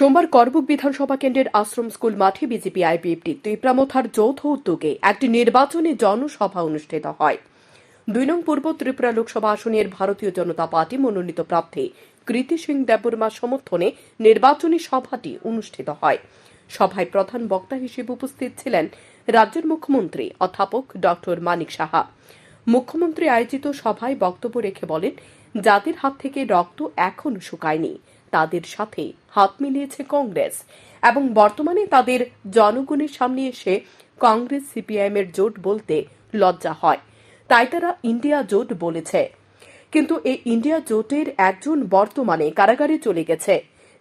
সোমবার করবুক বিধানসভা কেন্দ্রের আশ্রম স্কুল মাঠে বিজেপি আইপিএফটি ত্রিপ্রামথার যৌথ উদ্যোগে একটি নির্বাচনী জনসভা অনুষ্ঠিত হয়। দুই নং পূর্ব ত্রিপুরা লোকসভা আসনের ভারতীয় জনতা পার্টি মনোনীত প্রার্থী কৃতি সিং দেববর্মার সমর্থনে নির্বাচনী সভাটি অনুষ্ঠিত হয়। সভায় প্রধান বক্তা হিসেবে উপস্থিত ছিলেন রাজ্যের মুখ্যমন্ত্রী, অধ্যাপক ডক্টর মানিক সাহা। মুখ্যমন্ত্রী আয়োজিত সভায় বক্তব্য রেখে বলেন, জাতির হাত থেকে রক্ত এখনও শুকায়নি। তাদের সাথে হাত মিলিয়েছে কংগ্রেস এবং বর্তমানে তাদের জনগণের সামনে এসে কংগ্রেস সিপিআইএম এর জোট বলতে লজ্জা হয়। তাই তারা ইন্ডিয়া জোট বলেছে। কিন্তু এই ইন্ডিয়া জোটের একজন বর্তমানে কারাগারে চলে গেছে।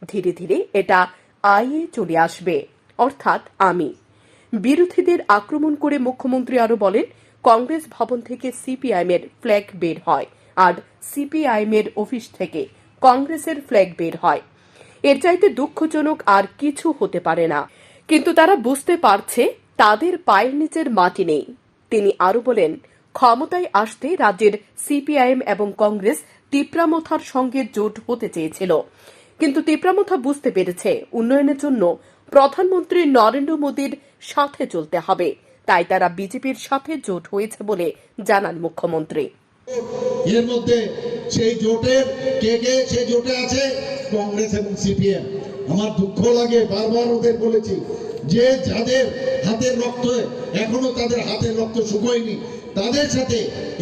ধীরে ধীরে এটা আইয়ে চলে আসবে, অর্থাৎ আমি। বিরোধীদের আক্রমণ করে মুখ্যমন্ত্রী আরও বলেন, কংগ্রেস ভবন থেকে সিপিআইএম এর ফ্ল্যাগ বের হয় আর সিপিআইএম এর অফিস থেকে কংগ্রেসের ফ্ল্যাগ বের হয়। এর চাইতে দুঃখজনক আর কিছু হতে পারে না। কিন্তু তারা বুঝতে পারছে তাদের পায়ের নিচের মাটি নেই। তিনি আরও বলেন, ক্ষমতায় আসতে রাজ্যের সিপিআইএম এবং কংগ্রেস তিপ্রামথার সঙ্গে জোট হতে চেয়েছিল। কিন্তু তিপ্রামথা বুঝতে পেরেছে, উন্নয়নের জন্য প্রধানমন্ত্রী নরেন্দ্র মোদীর সাথে চলতে হবে। তাই তারা বিজেপির সাথে জোট হয়েছে বলে জানান মুখ্যমন্ত্রী। এর মধ্যে সেই জোটের কে কে সেই জোটে আছে? কংগ্রেস এবং সিপিএম। আমার দুঃখ লাগে, বারবার ওদের বলেছি, যে যাদের হাতের রক্ত, এখনও তাদের হাতের রক্ত শুকোয়নি, তাদের সাথে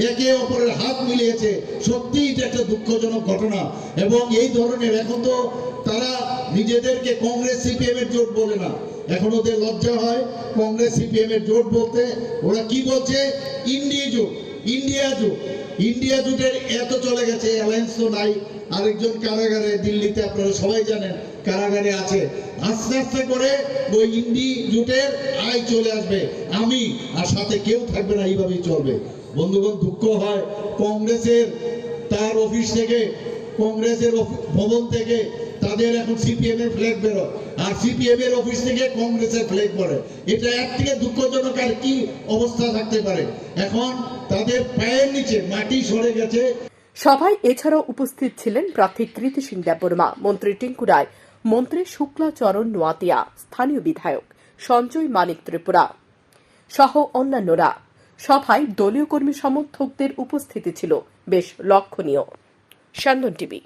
একে অপরের হাত মিলিয়েছে সত্যি এটা একটা দুঃখজনক ঘটনা। এবং এই ধরনের এখন তো তারা নিজেদেরকে কংগ্রেস সিপিএম এর জোট বলে না। এখন ওদের লজ্জা হয় কংগ্রেস সিপিএম এর জোট বলতে। ওরা কি বলছে? ইন্ডিয়া জোট। ইন্ডিয়া জোট, ইন্ডিয়া জোটের এত চলে গেছে অ্যালায়েন্স তো নাই। আরেকজন কারাগারে, দিল্লিতে আপনারা সবাই জানেন কারাগারে আছে। আস্তে আস্তে করে ওই ইন্ডি জোটের আয় চলে আসবে। আমি আর সাথে কেউ থাকবে না, এইভাবেই চলবে। বন্ধুগণ, দুঃখ হয়, কংগ্রেসের তার অফিস থেকে, কংগ্রেসের ভবন থেকে তাদের এখন সিপিএম এর ফ্ল্যাগ বেরোয় আর সিপিএম এর অফিস থেকে কংগ্রেসের ফ্ল্যাগ পড়ে। এটা এক থেকে দুঃখজনক আর কি অবস্থা থাকতে পারে। এখন তাদের পায়ের নিচে মাটি সরে গেছে। সভায় এছাড়াও উপস্থিত ছিলেন প্রার্থী কৃতি সিং দেববর্মা, মন্ত্রী টিঙ্কু রায়, মন্ত্রী শুক্লাচরণ নোয়াতিয়া, স্থানীয় বিধায়ক সঞ্জয় মানিক ত্রিপুরা সহ অন্যান্যরা। সভায় দলীয় কর্মী সমর্থকদের উপস্থিতি ছিল বেশ লক্ষণীয়। টিভি